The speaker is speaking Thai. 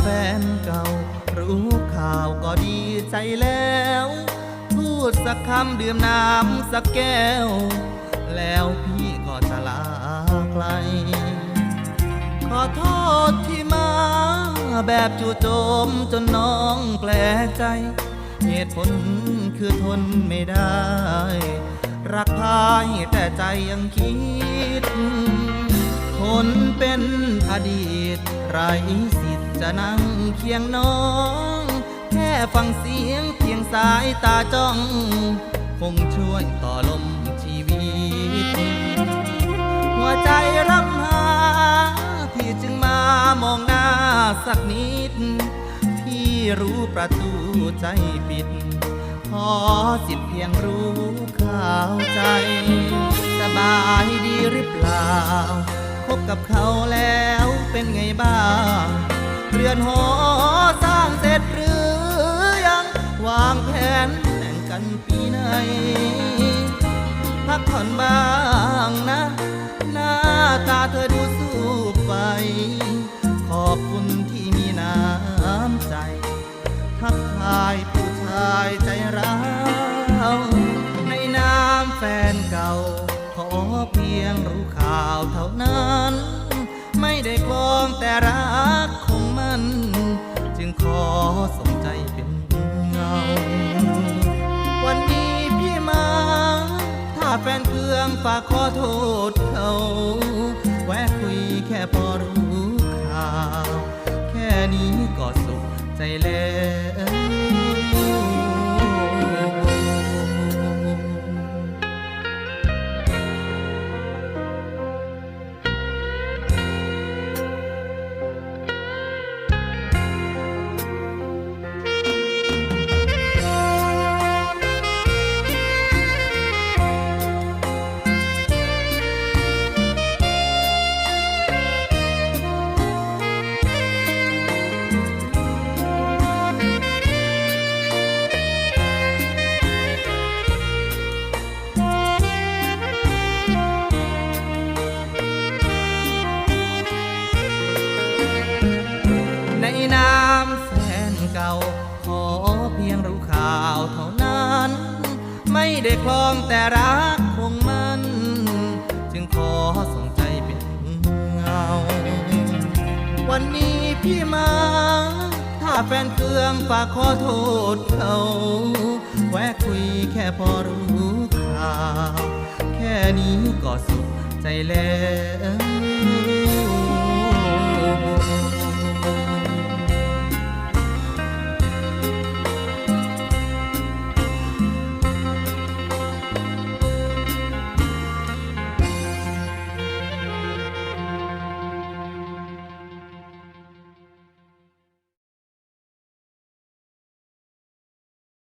แฟนเก่า รู้ข่าวก็ดีใจแล้ว พูดสักคำดื่มน้ำสักแก้ว แล้วพี่ก็จะลาไกล ขอโทษที่มาแบบจู่โจมจนน้องแปลใจ เหตุผลคือทนไม่ได้ รักพายแต่ใจยังคิดคนเป็นอดีตไรสิ จะนั่งเคียงน้อง แค่ฟังเสียงเพียงสายตาจ้อง คงช่วยต่อลมชีวิต หัวใจรับหา พี่จึงมามองหน้าสักนิด พี่รู้ประตูใจปิดขอสิทธิ์เพียงรู้ข่าวใจ สบายดีหรือเปล่า คบกับเขาแล้วเป็นไงบ้าง เรือนหอสร้างเสร็จหรือยัง วางแผนแต่งกันปีไหน พักผ่อนบ้างนะ หน้าตาเธอดูสู้ไป ขอบคุณที่มีน้ำใจ ทักทายผู้ชายใจร้าวในนามแฟนเก่า ขอเพียงรู้ข่าวเท่านั้น ไม่ได้คลองแต่รักันจึงขอสมใจเป็นเงา วันนี้พี่มา ถ้าแฟนเครื่องฝากขอโทษเขาแวะคุยแค่พอรู้ข่าว แค่นี้ก็สุขใจแล้ว ไม่ได้คลองแต่รักคงมัน จึงขอส่งใจเป็นเงา วันนี้พี่มา ถ้าแฟนเครื่องฝากขอโทษเขาแวะคุยแค่พอรู้ข่าว แค่นี้ก็สุขใจแล้ว